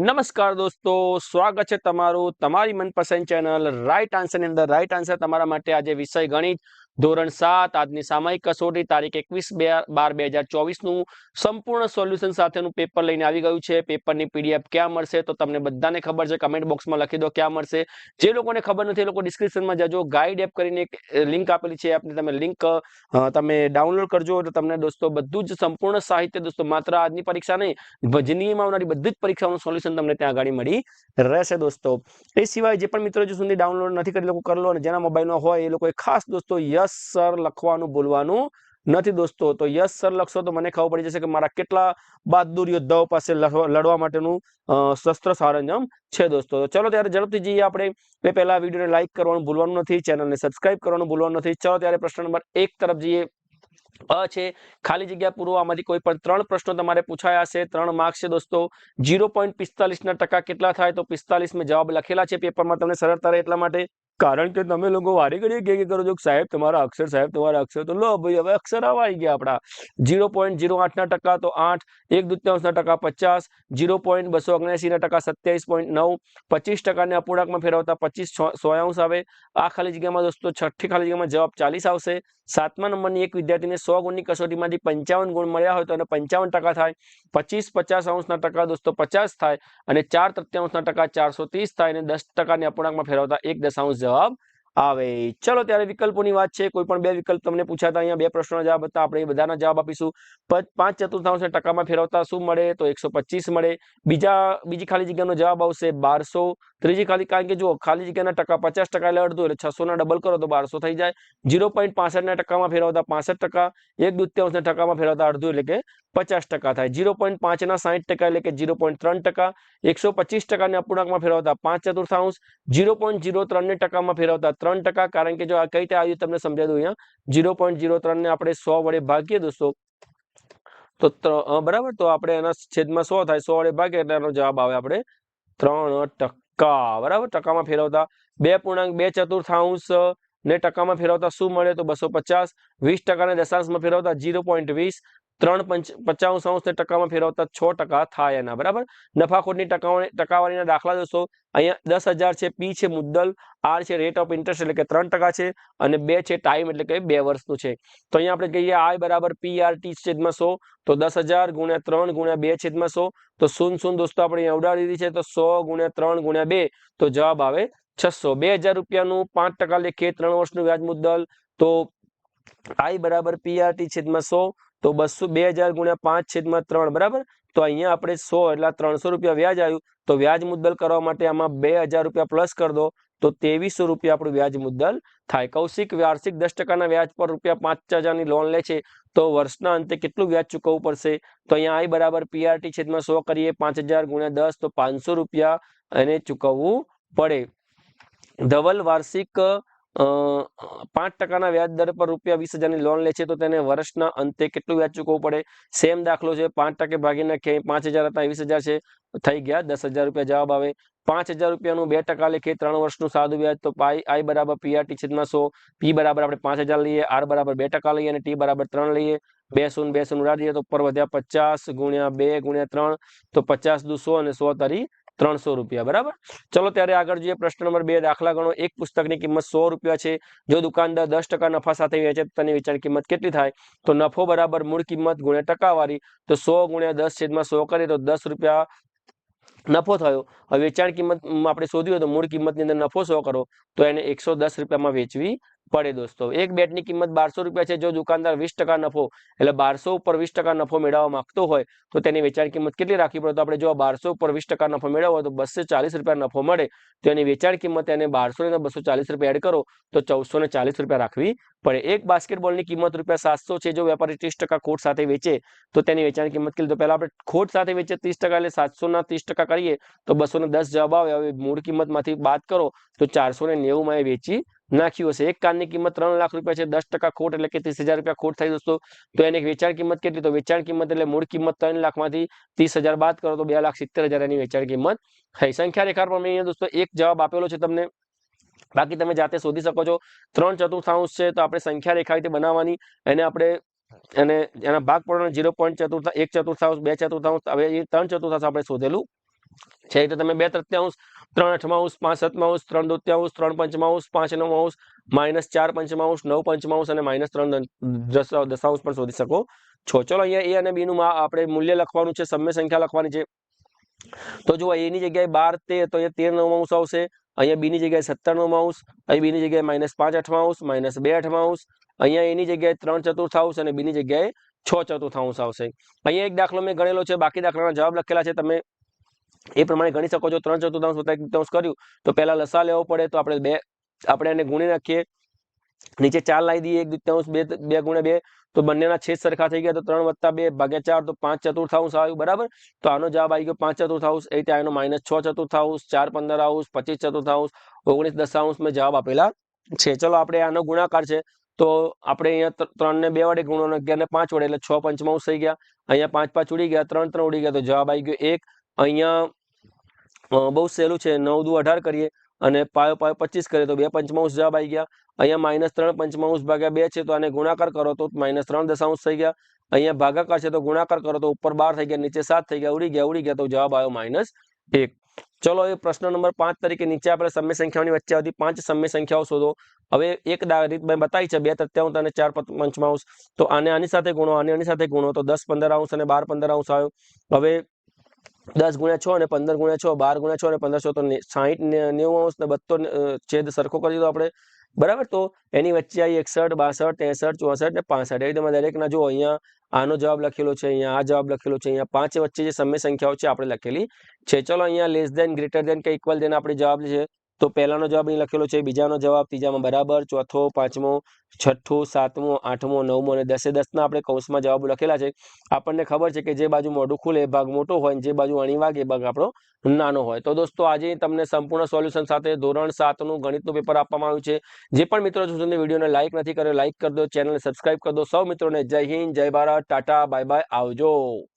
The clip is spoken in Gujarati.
નમસ્કાર દોસ્તો, સ્વાગત છે તમારું તમારી મનપસંદ ચેનલ રાઈટ આન્સરની અંદર. રાઈટ આન્સર તમારા માટે આજે વિષય ગણિત ધોરણ સાત આજની સામાયિક કસોટી તારીખ એકવીસ બે બાર બે હજાર ચોવીસનું સંપૂર્ણ સોલ્યુશન સાથેનું પેપર લઈને આવી ગયું છે. પેપરની પીડીએફ ક્યાં મળશે તો તમને બધાને ખબર છે. કમેન્ટ બોક્સમાં લખી દો ક્યાં મળશે. જે લોકોને ખબર નથી એ લોકો ડિસ્ક્રિપ્શનમાં જજો. ગાઈડ એપ કરીને એક લિંક આપેલી છે. એપની તમે લિંક તમે ડાઉનલોડ કરજો. એટલે તમને દોસ્તો બધું જ સંપૂર્ણ સાહિત્ય દોસ્તો, માત્ર આજની પરીક્ષા નહીં જિંદગીમાં આવનારી બધી જ પરીક્ષાઓનું સોલ્યુશન તમને ત્યાં આગળ મળી રહેશે દોસ્તો. એ સિવાય જે પણ મિત્રો જો સુધી ડાઉનલોડ નથી કરી લોકો કરી અને જેના મોબાઈલમાં હોય એ લોકોએ ખાસ દોસ્તો યસ, સર લખવાનું ભૂલવાનું નથી દોસ્તો. તો યસ, સર લખશો તો મને ખબર પડી જશે કે મારા કેટલા બહાદુર યોદ્ધાઓ પાસે લડવા માટેનું શસ્ત્ર સારંજામ છે દોસ્તો. તો ચલો ત્યારે ઝડપથી જઈએ આપણે. એ પહેલા વિડીયોને લાઇક કરવાનું ભૂલવાનું નથી, ચેનલને સબસ્ક્રાઇબ કરવાનું ભૂલવાનું નથી. ચલો ત્યારે પ્રશ્ન નંબર એક તરફ જઈએ. અ છે, ખાલી જગ્યા પૂરો આમાંથી કોઈ પણ ત્રણ પ્રશ્નો તમારે પૂછાયા છે ત્રણ માર્ક્સ છે દોસ્તો. જીરો પોઈન્ટ પિસ્તાલીસના ટકા કેટલા થાય તો પિસ્તાલીસ મેં જવાબ લખેલા છે. પેપરમાં તમને સરળતા રહે એટલા માટે. કારણ કે તમે લોકો વારે ઘડીએ કે કરો છો સાહેબ, તમારા અક્ષર, સાહેબ, તમારા અક્ષર તો લો ભાઈ, હવે અક્ષર આવા આવી ગયા આપણા. જીરો પોઈન્ટ ઝીરો આઠના ટકા તો આઠ, એક દુત્યાંશના ટકા પચાસ જીરો પોઈન્ટ બસો ઓગણએંસીના ટકા સત્યાવીસ પોઈન્ટ નવ, પચીસ ટકાને અપૂર્ણાંકમાં ફેરવતા પચીસ સોયાંશ આવે. આ ખાલી જગ્યામાં દોસ્તો છઠ્ઠી ખાલી જગ્યામાં જવાબ ચાલીસ આવશે. સાતમા નંબરની એક વિદ્યાર્થીને સો ગુણની કસોટીમાંથી પંચાવન ગુણ મળ્યા હોય તો એને પંચાવન ટકા થાય. પચીસ પચાસ અંશના ટકા દોસ્તો પચાસ થાય અને ચાર તૃત્યાંશના ટકા ચારસો ત્રીસ થાય અને દસ ટકાની અપૂર્ણાંકમાં ફેરવતા એક દશાંશ જવાબ આવે. ચલો ત્યારે વિકલ્પોની વાત છે. કોઈ પણ બે વિકલ્પ તમને પૂછાતા અહીંયા બે પ્રશ્નોના જવાબ હતા. આપણે બધાના જવાબ આપીશું. પાંચ ચતુર્થાંશ ટકામાં ફેરવતા શું મળે? તો એકસો મળે. બીજા, બીજી ખાલી જગ્યાનો જવાબ આવશે બારસો. ત્રીજી ખાલી, કારણ કે જો ખાલી જગ્યાના ટકા પચાસ ટકા એટલે અડધું, એટલે છસો ના ડબલ કરો તો બારસો થઈ જાય. જીરો પોઈન્ટ પાસઠના ટકામાં ફેરવતા પાસઠ ટકા. એક દુત્યાંશના ટકામાં ફેરવતા અડધું એટલે કે પચાસ ટકા થાય. જીરો પોઈન્ટ પાંચના સાઠ ટકા એટલે કે ઝીરો પોઈન્ટ ત્રણ ટકા. એકસો પચીસ ટકાને અપૂર્ણાંકમાં ફેરવતા પાંચ ચતુર્થાંશ. ઝીરો પોઈન્ટ જીરો ત્રણને ટકામાં ફેરવતા ત્રણ ટકા, કારણ કે જો આ કઈ રીતે આવ્યું તમને સમજાય દઉં અહીંયા, જીરો પોઈન્ટ આપણે સો વડે ભાગીએ દોસ્તો, તો બરાબર? તો આપણે એના છેદમાં સો થાય, સો વડે ભાગીએ એટલે એનો જવાબ આવે આપણે ત્રણ ટકા, બરાબર? ટકામાં ફેરવતા બે પૂર્ણાંક બે ચતુર્થાંશ ને ટકામાં ફેરવતા શું મળે? તો બસો પચાસ, વીસ ટકાને દશાંશમાં ફેરવતા જીરો પોઈન્ટ વીસ ત્રણ પંચ પચાવન અંશને ટકામાં ફેરવતા છ ટકા થાય એના, બરાબર? નફાખોટની ટકાવારી ટકાવારીના દાખલા જોશો અહીંયા દસ હજાર છે, પી છે, મુદ્દલ, આર છે રેટ ઓફ ઇન્ટરેસ્ટ એટલે કે ત્રણ ટકા છે, અને બે છે ટાઈમ એટલે કે બે વર્ષનું છે. તો અહીંયા આપણે કહીએ આઈ બરાબર પી આર ટી છેદમાં સો, તો દસ હજાર ગુણ્યા ત્રણ ગુણ્યા બે છેદમાં સો. તો શૂન શૂન દોસ્તો આપણે અહીંયા ઉડાડી દીધી છે, તો સો ગુણ્યા ત્રણ ગુણ્યા બે, તો જવાબ આવે છસો. બે હજાર રૂપિયાનું પાંચ ટકા લેખે ત્રણ વર્ષનું વ્યાજ મુદ્દલ, તો આઈ બરાબર પીઆરટી છેદમાં સો તો બસો બે હજાર ગુણ્યા પાંચ છેદમાં ત્રણ, બરાબર? તો અહીંયા આપણે સો એટલે ત્રણસો રૂપિયા વ્યાજ આવ્યું. તો વ્યાજ મુદ્દલ કરવા માટે આમાં બે હજાર રૂપિયા પ્લસ કરી દો. તો ત્રેવીસો રૂપિયા આપણું વ્યાજ મુદ્દલ થાય. કૌશિક વાર્ષિક દસ ટકાના વ્યાજ પર રૂપિયા પાંચ હજારની લોન લે છે. તો વર્ષના અંતે કેટલું વ્યાજ ચૂકવવું પડશે? તો અહીંયા આઈ બરાબર પીઆરટી છેદમાં સો કરીએ. પાંચ હજાર ગુણ્યા દસ, તો પાંચસો રૂપિયા એને ચૂકવવું પડે. ધવલ વાર્ષિક પાંચ ટકાના વ્યાજ દર પર રૂપિયા વીસ હજારની લોન લે છે તો તેને વર્ષના અંતે કેટલું વ્યાજ ચૂકવવું પડે? સેમ દાખલો છે, પાંચ ટકે ભાગીને ક્યાંય પાંચ હજાર હતા વીસ હજાર છે, થઈ ગયા, દસ હજાર રૂપિયા જવાબ આવે. પાંચ હજાર રૂપિયાનું બે ટકા લેખે ત્રણ વર્ષનું સાદું વ્યાજ, તો પાઈ આઈ બરાબર પીઆરટી છેદમાં સો, પી બરાબર આપણે પાંચ હજાર લઈએ, આર બરાબર બે ટકા લઈએ અને ટી બરાબર ત્રણ લઈએ. બે શૂન્ય બે શૂન્ય ઉડાડીએ તો ઉપર વધ્યા પચાસ ગુણ્યા બે ગુણ્યા ત્રણ, તો પચાસ દુ સો અને સો તારી ત્રણસો રૂપિયા, બરાબર? ચલો ત્યારે આગળ જોઈએ, પ્રશ્ન નંબર બે, દાખલા ગણો. એક પુસ્તકની કિંમત સો રૂપિયા છે. જો દુકાનદાર દસ ટકા નફા સાથે વેચે, તો તેની વેચાણ કિંમત કેટલી થાય? તો નફો બરાબર મૂળ કિંમત ગુણ્યા ટકાવારી. તો સો ગુણ્યા દસ છેદમાં સો કરીએ, તો દસ રૂપિયા નફો થયો. હવે વેચાણ કિંમત આપણે શોધ્યું તો મૂળ કિંમતની અંદર નફો સો કરો, તો એને એકસો દસ રૂપિયામાં વેચવી પડે દોસ્તો. એક બેટની કિંમત બારસો રૂપિયા છે, જો દુકાનદાર વીસ ટકા નફો, એટલે બારસો ઉપર વીસ ટકા નફો મેળવવા માંગતો હોય, તો તેની વેચાણ કિંમત કેટલી રાખવી પડે? તો આપણે જો બારસો ઉપર વીસ ટકા નફો મેળવવો હોય, તો બસો ચાલીસ રૂપિયા નફો મળે. તો એની વેચાણ કિંમત એને બારસો ને બસો ચાલીસ રૂપિયા એડ કરો, તો ચૌદસો ને ચાલીસ રૂપિયા રાખવી પડે. એક બાસ્કેટબોલની કિંમત રૂપિયા સાતસો છે, જો વેપારી ત્રીસ ટકા ખોટ સાથે વેચે, તો તેની વેચાણ કિંમત કેટલી? તો પહેલા આપણે ખોટ સાથે વેચે, ત્રીસ ટકા એટલે સાતસો ના ત્રીસ ટકા કરીએ, તો બસો ને દસ જવાબ આવે. હવે મૂળ કિંમતમાંથી બાદ કરો, તો ચારસો ને નેવું માં એ વેચી નાખ્યું હશે. એક કારની કિંમત ત્રણ લાખ રૂપિયા છે, દસ ટકા ખોટ એટલે કે ત્રીસ હજાર રૂપિયા ખોટ થઈ દોસ્તો. તો એની વેચાણ કિંમત કેટલી? તો વેચાણ કિંમત એટલે મૂળ કિંમત ત્રણ લાખમાંથી ત્રીસ હજાર બાદ કરો તો બે લાખ સિત્તેર હજાર એની વેચાણ કિંમત થઈ. સંખ્યા રેખા પર મેં દોસ્તો એક જવાબ આપેલો છે તમને. બાકી તમે જાતે શોધી શકો છો. ત્રણ ચતુર્થાંશ છે તો આપણે સંખ્યા રેખા રીતે બનાવવાની એને આપણે અને એના ભાગ પડવાનો ઝીરો પોઈન્ટ ચતુર્થ, એક ચતુર્થાંશ, બે ચતુર્થાંશ, હવે એ ત્રણ ચતુર્થાંશ આપણે શોધેલું છે તો તમે બે તૃત્યાંશ, ત્રણ અઠમાંશ પાંચ સતમાંશ ત્રણ દોત્યાંશ ત્રણ પંચમાંશ પાંચ નવમાંશ માઇનસ ચાર પંચમાંશ નવ પંચમાંશ અને માઇનસ ત્રણ દશાંશ પણ શોધી શકો છો. ચલો અહીંયા એ અને બી નું આપણે મૂલ્ય લખવાનું છે, સમય સંખ્યા લખવાની છે. તો જુઓ એ ની જગ્યાએ બાર, તેર, તો અહીંયા તેર નવમાંશ આવશે. અહીંયા બી ની જગ્યાએ સત્તર નવમાંશ, અહીં બી ની જગ્યાએ માઇનસ પાંચ અઠમાંશ માઇનસ બે અઠમાંશ અહીંયા એની જગ્યાએ ત્રણ ચતુર્થાંશ અને બીની જગ્યાએ છ ચતુર્થાંશ આવશે. અહીંયા એક દાખલો મેં ગણેલો છે, બાકી દાખલાના જવાબ લખેલા છે, તમે એ પ્રમાણે ગણી શકો છો. ત્રણ ચતુર્થાંશ વત્તા એક કર્યું, તો પહેલા લસા લેવો પડે, તો આપણે બે, આપણે એને ગુણી નાખીએ. નીચે ચાર લાવી દઈએ, એક દ્વિત્યાંશ બે બે ગુણ્યા બે, તો બંનેના છેદ સરખા થઈ ગયા, તો ત્રણ વત્તા બે ભાગ્યા ચાર, તો પાંચ ચતુર્થાંશ આવ્યું, બરાબર? તો આનો જવાબ આવી ગયો પાંચ ચતુર્થાંશ, એ રીતે આનો માઇનસ છ ચતુર્થાંશ, ચાર પંદર આઉસ પચીસ ચતુર્થાંશ, ઓગણીસ દશાંશ મેં જવાબ આપેલા છે. ચલો, આપણે આનો ગુણાકાર છે. તો આપણે અહીંયા ત્રણ ને બે વડે ગુણો અગિયાર ને પાંચ વડે, એટલે છ પંચમાંશ થઈ ગયા. અહીંયા પાંચ પાંચ ઉડી ગયા, ત્રણ ત્રણ ઉડી ગયા, તો જવાબ આવી ગયો એક અહીંયા બહુ સહેલું છે, નવ દુ અઢાર કરીએ અને પાયો પાયો પચીસ કરીએ, તો બે પંચમાંશ જવાબ આવી ગયા. અહીંયા માઇનસ ત્રણ પંચમાંશ ભાગ્યા બે છે, તો આને ગુણાકાર કરો, તો માઇનસ ત્રણ દશાંશ થઈ ગયા. અહીંયા ભાગાકાર છે, તો ગુણાકાર કરો, તો ઉપર બાર થઈ ગયા, નીચે સાત થઈ ગયા, ઉડી ગયા ઉડી ગયા, તો જવાબ આવ્યો માઇનસ એક. ચલો, એ પ્રશ્ન નંબર પાંચ તરીકે નીચે આપણે સમય સંખ્યાઓની વચ્ચે આવતી પાંચ સમય સંખ્યાઓ શોધો. હવે એક રીત મેં બતાવી છે, બે તૃતીયાંશ અને ચાર પંચ- પંચમાંશ. તો આને આની સાથે ગુણો, આને આની સાથે ગુણો, તો દસ પંદર અંશ અને બાર પંદર અંશ આવ્યો. હવે દસ ગુણ્યા છ અને પંદર ગુણ્યા છ, બાર ગુણ્યા છ અને પંદર છ, તો સાહીઠ નેવું અંશ ને બત્તો છેદ સરખો કરી દીધો આપણે. બરાબર? તો એની વચ્ચે આવી એકસઠ, બાસઠ, ત્રેસઠ, ચોસઠ ને પાસઠ. એવી રીતે દરેકના જો અહીંયા આનો જવાબ લખેલો છે, અહીંયા આ જવાબ લખેલો છે, અહીંયા પાંચ વચ્ચે જે સમય સંખ્યાઓ છે, આપણે લખેલી છે. ચલો અહીંયા લેસ દેન ગ્રેટર દેન કે ઇક્વલ દેન આપણે જવાબ છે તો પહેલાનો જવાબ અહીં લખેલો છે, બીજાનો જવાબ ત્રીજામાં બરાબર, ચોથો, પાંચમો, છઠ્ઠું, સાતમો, આઠમો, નવમો અને દસે દસના આપણે કૌંસમાં જવાબ લખેલા છે. આપણને ખબર છે કે જે બાજુ મોઢું ખુલે ભાગ મોટો હોય અને જે બાજુ અણી વાગે ભાગ આપણો નાનો હોય. તો દોસ્તો, આજે તમને સંપૂર્ણ સોલ્યુશન સાથે ધોરણ સાતનું ગણિતનું પેપર આપવામાં આવ્યું છે. જે પણ મિત્રો જો સુધી વિડીયોને લાઇક નથી કર્યો લાઇક કરી દો, ચેનલને સબસ્ક્રાઇબ કરી દો. સૌ મિત્રોને જય હિન્દ, જય ભારત, ટાટા, બાય બાય, આવજો.